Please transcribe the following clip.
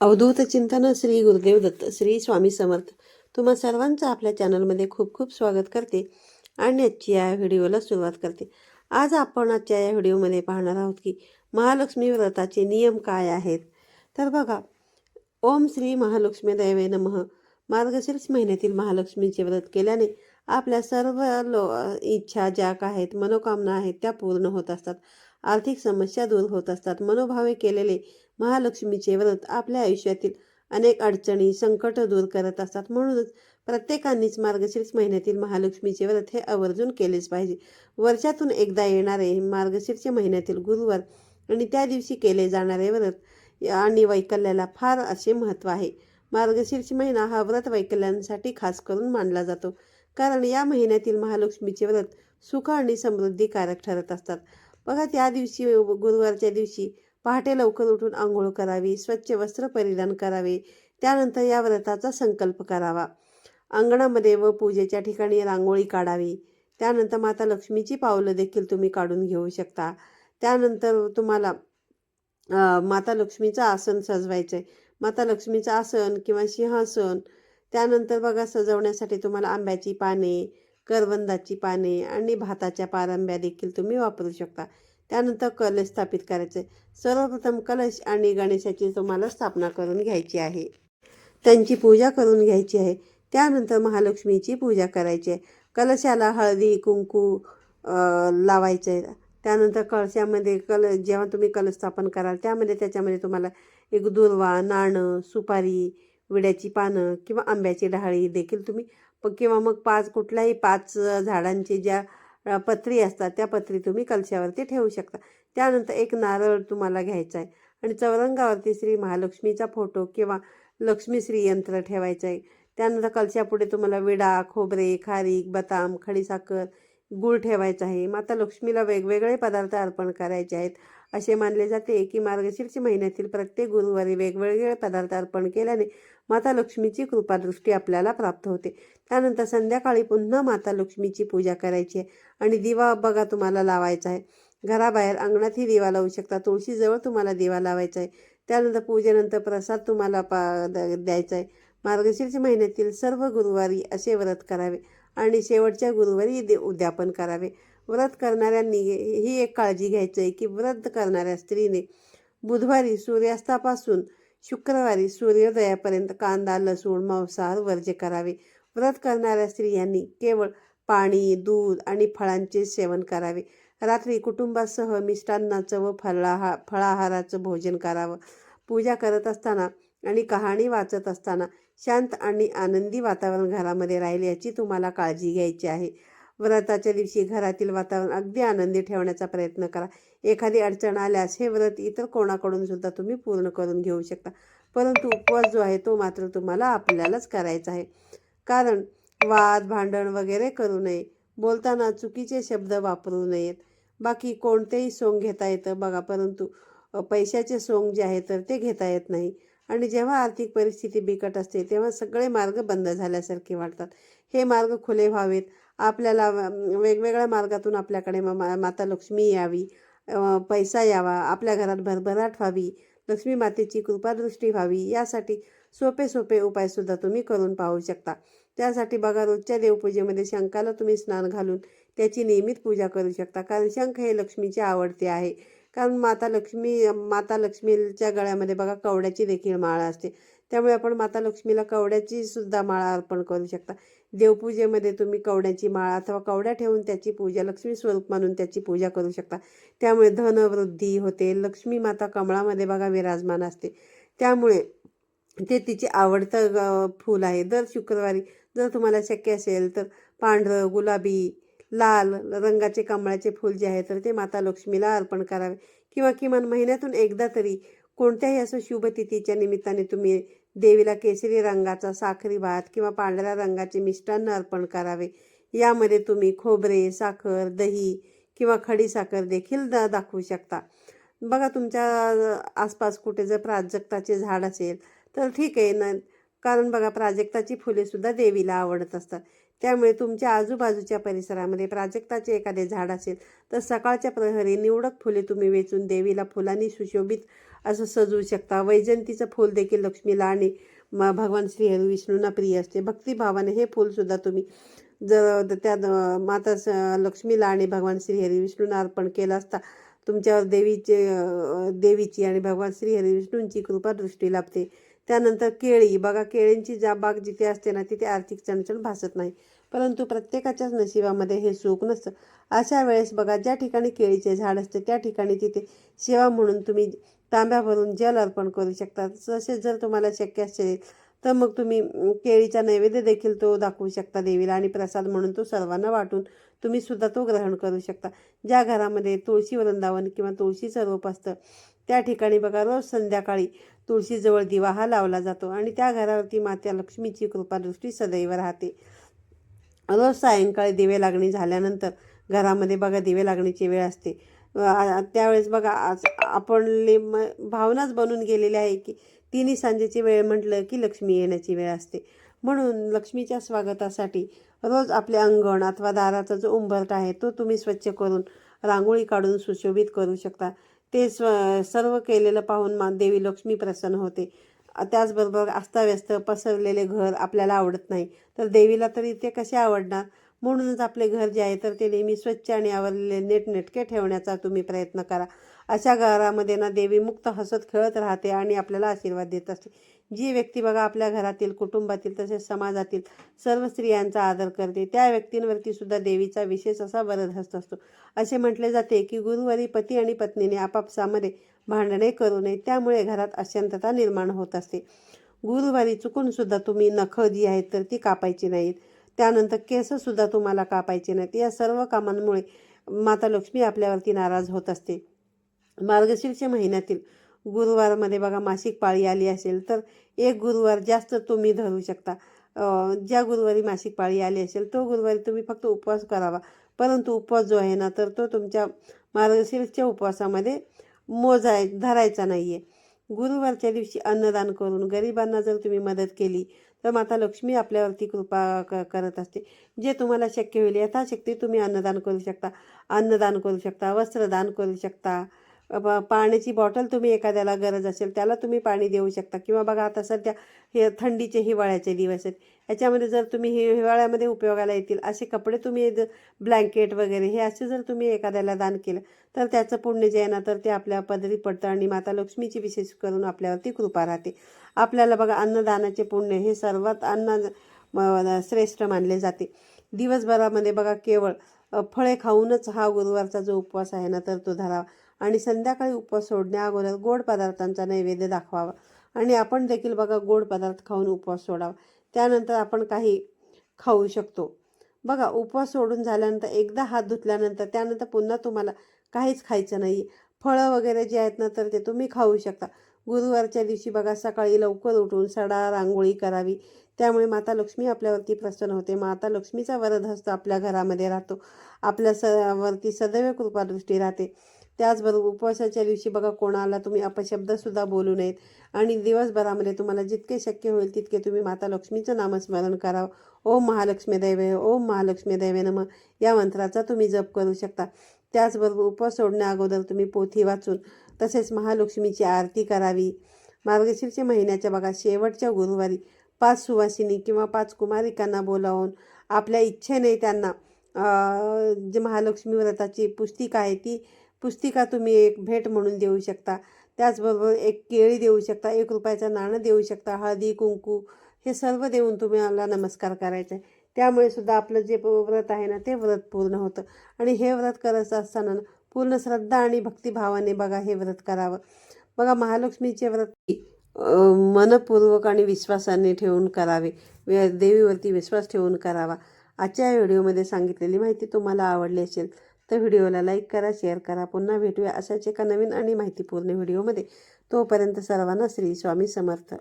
अवधूत चिंतन श्री गुरुदेव दत्त श्री स्वामी समर्थ. तुम्हा सर्वांचं आपल्या चॅनलमध्ये खूप खूप स्वागत करते आणि आजची या व्हिडिओला सुरुवात करते. आज आपण आजच्या या व्हिडिओमध्ये पाहणार आहोत की महालक्ष्मी व्रताचे नियम काय आहेत? तर बघा ओम श्री महालक्ष्मी दैवे नमः. मार्गशीर्ष महिन्यातील महालक्ष्मीचे व्रत केल्याने आपल्या सर्व लो इच्छा ज्या काय आहेत मनोकामना आहेत त्या पूर्ण होत असतात. आर्थिक समस्या दूर होत असतात. मनोभावे केलेले महालक्ष्मीचे व्रत आपल्या आयुष्यातील अनेक अडचणी संकट दूर करत असतात. म्हणूनच प्रत्येकानेच मार्गशीर्ष महिन्यातील महालक्ष्मीचे व्रत हे आवर्जून केलेच पाहिजे. वर्षातून एकदा येणारे मार्गशीर्ष महिन्यातील गुरुवार आणि त्या दिवशी केले जाणारे व्रत आणि वैकल्याला फार असे महत्त्व आहे. मार्गशीर्ष महिना हा व्रत वैकल्यांसाठी खास करून मानला जातो. कारण या महिन्यातील महालक्ष्मीचे व्रत सुख आणि समृद्धीकारक ठरत असतात. बघा त्या दिवशी गुरुवारच्या दिवशी पहाटे लवकर उठून आंघोळ करावी स्वच्छ वस्त्र परिधान करावे त्यानंतर या व्रताचा संकल्प करावा. अंगणामध्ये व पूजेच्या ठिकाणी रांगोळी काढावी. त्यानंतर माता लक्ष्मीची पावलं देखील तुम्ही काढून घेऊ शकता. त्यानंतर तुम्हाला माता लक्ष्मीचं आसन सजवायचं आहे माता लक्ष्मीचं आसन किंवा सिंहासन त्यानंतर बघा सजवण्यासाठी तुम्हाला आंब्याची पाने करवंदाची पाने आणि भाताच्या पारंब्या देखील तुम्ही वापरू शकता. त्यानंतर कलश स्थापित करायचे. सर्वप्रथम कलश आणि गणेशाची तुम्हाला स्थापना करून घ्यायची आहे. त्यांची पूजा करून घ्यायची आहे. त्यानंतर महालक्ष्मीची पूजा करायची आहे. कलशाला हळदी कुंकू लावायचं. आहे त्यानंतर कळशामध्ये कल जेव्हा तुम्ही कलश स्थापन कराल त्यामध्ये त्याच्यामध्ये तुम्हाला एक दुर्वा नाणं सुपारी विड्याची पानं किंवा आंब्याची डहाळी देखील तुम्ही किंवा मग पाच कुठल्याही पाच झाडांची ज्या पत्री असतात त्या पत्री तुम्ही कलशावरती ठेवू शकता. त्यानंतर एक नारळ तुम्हाला घ्यायचा आहे आणि चौरंगावरती श्री महालक्ष्मीचा फोटो किंवा लक्ष्मीश्री यंत्र ठेवायचं आहे. त्यानंतर कलशापुढे तुम्हाला विडा खोबरे खारीक बदाम खडीसाखर गूळ ठेवायचा आहे. माता लक्ष्मीला वेगवेगळे पदार्थ अर्पण करायचे आहेत. असे मानले जाते की मार्गशीर्ष महिन्यातील प्रत्येक गुरुवारी वेगवेगळे पदार्थ अर्पण केल्याने माता लक्ष्मीची कृपादृष्टी आपल्याला प्राप्त होते. त्यानंतर संध्याकाळी पुन्हा माता लक्ष्मीची पूजा करायची आहे आणि दिवा बघा तुम्हाला लावायचा आहे. घराबाहेर अंगणातही दिवा लावू शकता. तुळशीजवळ तुम्हाला दिवा लावायचा आहे. त्यानंतर पूजेनंतर प्रसाद तुम्हाला पा द- द्यायचा आहे. मार्गशीर्ष महिन्यातील सर्व गुरुवारी असे व्रत करावे आणि शेवटच्या गुरुवारी दे उद्यापन करावे. व्रत करणाऱ्यांनी ही एक काळजी घ्यायची आहे की व्रत करणाऱ्या स्त्रीने बुधवारी सूर्यास्तापासून शुक्रवारी सूर्योदयापर्यंत कांदा लसूण मांसाहार वर्ज्य करावे. व्रत करणाऱ्या स्त्रियांनी केवळ पाणी दूध आणि फळांचे सेवन करावे. रात्री कुटुंबासह मिष्टान्नाचं व फळाहा फळाहाराचं भोजन करावं. पूजा करत असताना आणि कहाणी वाचत असताना शांत आणि आनंदी वातावरण घरामध्ये राहील याची तुम्हाला काळजी घ्यायची आहे. व्रताच्या दिवशी घरातील वातावरण अगदी आनंदी ठेवण्याचा प्रयत्न करा. एखादी अडचण आल्यास हे व्रत इतर कोणाकडून सुद्धा तुम्ही पूर्ण करून घेऊ शकता. परंतु उपवास जो आहे तो मात्र तुम्हाला आपल्यालाच करायचा आहे. कारण वाद भांडण वगैरे करू नये. बोलताना चुकीचे शब्द वापरू नयेत. बाकी कोणतेही सोंग घेता येतं बघा परंतु पैशाचे सोंग जे आहे तर ते घेता येत नाही. आणि जेव्हा आर्थिक परिस्थिती बिकट असते तेव्हा सगळे मार्ग बंद झाल्यासारखे वाटतात. हे मार्ग खुले व्हावेत. आपल्याला वेगवेगळ्या मार्गातून आपल्याकडे म- मा- माता लक्ष्मी यावी पैसा यावा आपल्या घरात भरभराट व्हावी लक्ष्मी मातेची कृपादृष्टी व्हावी यासाठी सोपे सोपे उपायसुद्धा तुम्ही करून पाहू शकता. त्यासाठी बघा रोजच्या देवपूजेमध्ये शंखाला तुम्ही स्नान घालून त्याची नियमित पूजा करू शकता कारण शंख हे लक्ष्मीचे आवडते आहे. कारण माता लक्ष्मी माता लक्ष्मीच्या गळ्यामध्ये बघा कवड्याची देखील माळ असते. त्यामुळे आपण माता लक्ष्मीला कवड्याची सुद्धा माळ अर्पण करू शकता. देवपूजेमध्ये तुम्ही कवड्याची माळ अथवा कवड्या ठेवून त्याची पूजा लक्ष्मी स्वरूप मानून त्याची पूजा करू शकता. त्यामुळे धनवृद्धी होते. लक्ष्मी माता कमळामध्ये बघा विराजमान असते. त्यामुळे ते तिचे आवडतं फूल आहे. दर शुक्रवारी जर तुम्हाला शक्य असेल तर पांढरं गुलाबी लाल रंगाचे कमळाचे फूल जे आहे तर ते माता लक्ष्मीला अर्पण करावे. किंवा किमान महिन्यातून एकदा तरी कोणत्याही असं शुभ तिथीच्या निमित्ताने तुम्ही देवीला केसरी रंगाचा साखरी भात किंवा पांढऱ्या रंगाचे मिष्टान्न अर्पण करावे. यामध्ये तुम्ही खोबरे साखर दही किंवा खडी साखर देखील द दाखवू शकता. बघा तुमच्या आसपास कुठे जर प्राजक्ताचे झाड असेल तर ठीक आहे. न कारण बघा प्राजक्ताची फुलेसुद्धा देवीला आवडत असतात. त्यामुळे तुमच्या आजूबाजूच्या परिसरामध्ये प्राजक्ताचे एखादे झाड असेल तर सकाळच्या प्रहरी निवडक फुले तुम्ही वेचून देवीला फुलांनी सुशोभित असं सजवू शकता. वैजंतीचं फूल देखील लक्ष्मीला आणि म भगवान श्रीहरी विष्णूंना प्रिय असते. भक्तिभावाने हे फूलसुद्धा तुम्ही जर त्या माता स लक्ष्मीला आणि भगवान श्रीहरी विष्णूंना अर्पण केलं असता तुमच्यावर देवीचे देवीची आणि भगवान श्रीहरी विष्णूंची कृपा दृष्टी लाभते. त्यानंतर केळी. बघा केळींची जा बाग जिथे असते ना तिथे आर्थिक चणचण भासत नाही. परंतु प्रत्येकाच्याच नशिबामध्ये हे सुख नसतं. अशा वेळेस बघा ज्या ठिकाणी केळीचे झाड असते त्या ठिकाणी तिथे सेवा म्हणून तुम्ही तांब्या भरून जल अर्पण करू शकता. तसेच जर तुम्हाला शक्य असेल तर मग तुम्ही केळीचा नैवेद्य देखील तो दाखवू शकता देवीला आणि प्रसाद म्हणून तो सर्वांना वाटून तुम्ही सुद्धा तो ग्रहण करू शकता. ज्या घरामध्ये तुळशी वृंदावन किंवा तुळशीचं रोप असतं त्या ठिकाणी बघा रोज संध्याकाळी तुळशीजवळ दिवा हा लावला जातो आणि त्या घरावरती मात्या लक्ष्मीची कृपादृष्टी सदैव राहते. रोज सायंकाळी दिवे लागणी झाल्यानंतर घरामध्ये बघा दिवे लागण्याची वेळ असते. त्यावेळेस बघा आज आपणले म- भावनाच बनून गेलेली आहे की तिन्ही सांजेची वेळ म्हटलं की लक्ष्मी येण्याची वेळ असते. म्हणून लक्ष्मीच्या स्वागतासाठी रोज आपले अंगण अथवा दाराचा जो उंबरट आहे तो तुम्ही स्वच्छ करून रांगोळी काढून सुशोभित करू शकता. ते स्व सर्व केलेलं पाहून मा देवी लक्ष्मी प्रसन्न होते. त्याचबरोबर अस्ताव्यस्त पसरलेले घर आपल्याला आवडत नाही. तर देवीला तरी ते कसे आवडणार? म्हणूनच आपले घर जे आहे तर ते नेहमी स्वच्छ आणि आवरलेले नेटनेटके ठेवण्याचा तुम्ही प्रयत्न करा. अशा घरामध्ये ना देवी मुक्त हसत खेळत राहते आणि आपल्याला आशीर्वाद देत असते. जी व्यक्ती बघा आपल्या घरातील कुटुंबातील तसेच समाजातील सर्व स्त्रियांचा आदर करते त्या व्यक्तींवरती सुद्धा देवीचा विशेष असा वरदहस्त असतो. असे म्हटले जाते की गुरुवारी पती आणि पत्नीने आपापसामध्ये भांडणे करू नये त्यामुळे घरात अशांतता निर्माण होत असते. गुरुवारी चुकून सुद्धा तुम्ही नखं जी आहेत तर ती कापायची नाहीत. त्यानंतर केससुद्धा तुम्हाला कापायचे नाहीत. या सर्व कामांमुळे माता लक्ष्मी आपल्यावरती नाराज होत असते. मार्गशीर्ष महिन्यातील गुरुवारमध्ये बघा मासिक पाळी आली असेल तर एक गुरुवार जास्त तुम्ही धरू शकता. ज्या गुरुवारी मासिक पाळी आली असेल तो गुरुवारी तुम्ही फक्त उपवास करावा. परंतु उपवास जो आहे ना तर तो तुमच्या मार्गशीर्षच्या उपवासामध्ये मोजाय धरायचा नाही आहे गुरुवारच्या दिवशी अन्नदान करून गरिबांना जर तुम्ही मदत केली तर माता लक्ष्मी आपल्यावरती कृपा क करत असते. जे तुम्हाला शक्य होईल यथाशक्ती तुम्ही अन्नदान करू शकता. अन्नदान करू शकता वस्त्रदान करू शकता. पाण्याची बॉटल तुम्ही एखाद्याला गरज असेल त्याला तुम्ही पाणी देऊ शकता. किंवा बघा आता सध्या हे थंडीचे हिवाळ्याचे दिवस आहेत. याच्यामध्ये जर तुम्ही हि हिवाळ्यामध्ये उपयोगाला येतील असे कपडे तुम्ही ब्लँकेट वगैरे हे असे जर तुम्ही एखाद्याला दान केलं तर त्याचं पुण्य जे आहे ना तर ते आपल्या पदरी पडतं आणि माता लक्ष्मीची विशेष करून आपल्यावरती कृपा राहते. आपल्याला बघा अन्नदानाचे पुण्य हे सर्वात अन्न श्रेष्ठ मानले जाते. दिवसभरामध्ये बघा केवळ फळे खाऊनच हा गुरुवारचा जो उपवास आहे ना तर तो धरावा. आणि संध्याकाळी उपवास सोडण्या अगोदर गोड पदार्थांचा नैवेद्य दाखवावा. आणि आपण देखील बघा गोड पदार्थ खाऊन उपवास सोडावा. त्यानंतर आपण काही खाऊ शकतो. बघा उपवास सोडून झाल्यानंतर एकदा हात धुतल्यानंतर त्यानंतर पुन्हा तुम्हाला काहीच खायचं नाही. फळं वगैरे जे आहेत ना तर ते तुम्ही खाऊ शकता. गुरुवारच्या दिवशी बघा सकाळी लवकर उठून सडा रांगोळी करावी. त्यामुळे माता लक्ष्मी आपल्यावरती प्रसन्न होते. माता लक्ष्मीचा वरदहस्त आपल्या घरामध्ये राहतो. आपल्या स वरती सदैव कृपादृष्टी राहते. त्याचबरोबर उपवासाच्या दिवशी बघा कोणाला तुम्ही अपशब्दसुद्धा बोलू नयेत. आणि दिवसभरामध्ये तुम्हाला जितके शक्य होईल तितके तुम्ही माता लक्ष्मीचं नामस्मरण करावं. ओम महालक्ष्मी दैवे ओम महालक्ष्मी दैवे नम. या मंत्राचा तुम्ही जप करू शकता. त्याचबरोबर उपवास सोडण्या अगोदर तुम्ही पोथी वाचून तसेच महालक्ष्मीची आरती करावी. मार्गशीर्षच्या महिन्याच्या बघा शेवटच्या गुरुवारी पाच सुवासिनी किंवा पाच कुमारिकांना बोलावून आपल्या इच्छेने त्यांना जे महालक्ष्मी व्रताची पुस्तिका आहे ती पुस्तिका तुम्ही एक भेट म्हणून देऊ शकता. त्याचबरोबर एक केळी देऊ शकता एक रुपयाचं नाणं देऊ शकता हळदी कुंकू हे सर्व देऊन तुम्हाला नमस्कार करायचा. आहे त्यामुळे सुद्धा आपलं जे व्रत आहे ना ते व्रत पूर्ण होतं. आणि हे व्रत करत असताना पूर्ण श्रद्धा आणि भक्तिभावाने बघा हे व्रत करावं. बघा महालक्ष्मीचे व्रत मनपूर्वक आणि विश्वासाने ठेवून करावे. देवीवरती विश्वास ठेवून करावा. आजच्या व्हिडिओमध्ये सांगितलेली माहिती तुम्हाला आवडली असेल तर व्हिडिओला लाईक करा शेअर करा. पुन्हा भेटूया अशाच एका नवीन आणि माहितीपूर्ण व्हिडिओमध्ये. तोपर्यंत सर्वांना श्री स्वामी समर्थ.